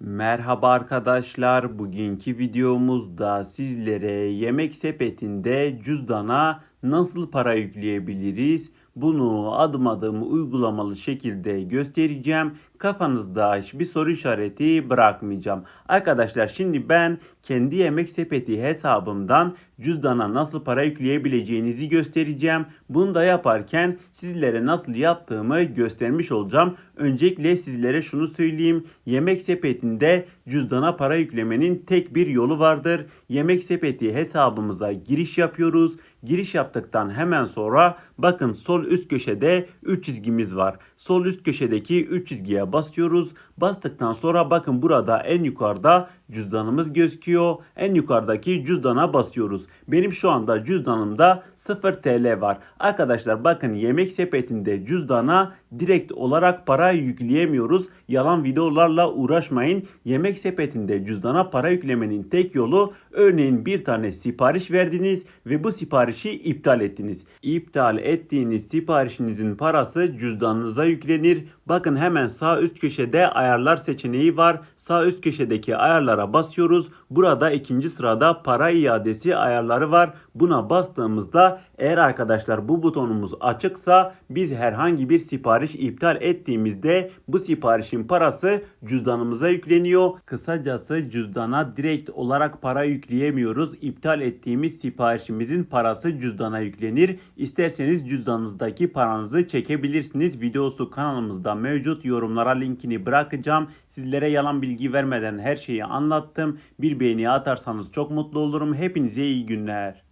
Merhaba arkadaşlar. Bugünkü videomuzda sizlere yemek sepetinde cüzdana nasıl para yükleyebiliriz? Bunu adım adım uygulamalı şekilde göstereceğim. Kafanızda hiçbir soru işareti bırakmayacağım. Arkadaşlar şimdi ben kendi yemek sepeti hesabımdan cüzdana nasıl para yükleyebileceğinizi göstereceğim. Bunu da yaparken sizlere nasıl yaptığımı göstermiş olacağım. Öncelikle sizlere şunu söyleyeyim. Yemek sepetinde cüzdana para yüklemenin tek bir yolu vardır. Yemek sepeti hesabımıza giriş yapıyoruz. Giriş yaptıktan hemen sonra bakın sol üst köşede 3 çizgimiz var. Sol üst köşedeki 3 çizgiye basıyoruz. Bastıktan sonra bakın burada en yukarıda cüzdanımız gözüküyor. En yukarıdaki cüzdana basıyoruz. Benim şu anda cüzdanımda 0 TL var. Arkadaşlar bakın yemek sepetinde cüzdana direkt olarak para yükleyemiyoruz. Yalan videolarla uğraşmayın. Yemek sepetinde cüzdana para yüklemenin tek yolu örneğin bir tane sipariş verdiniz ve bu siparişi iptal ettiniz. İptal ettiğiniz siparişinizin parası cüzdanınıza yüklenir. Bakın hemen sağ üst köşede ayarlar seçeneği var. Sağ üst köşedeki ayarlara basıyoruz. Burada ikinci sırada para iadesi ayarları var. Buna bastığımızda eğer arkadaşlar bu butonumuz açıksa biz herhangi bir sipariş iptal ettiğimizde bu siparişin parası cüzdanımıza yükleniyor. Kısacası cüzdana direkt olarak para yükleyemiyoruz. İptal ettiğimiz siparişimizin parası cüzdana yüklenir. İsterseniz cüzdanınızdaki paranızı çekebilirsiniz. Videosu kanalımızda mevcut. Yorumlara linkini bırakacağım. Sizlere yalan bilgi vermeden her şeyi anlattım. Bir beğeni atarsanız çok mutlu olurum. Hepinize iyi günler.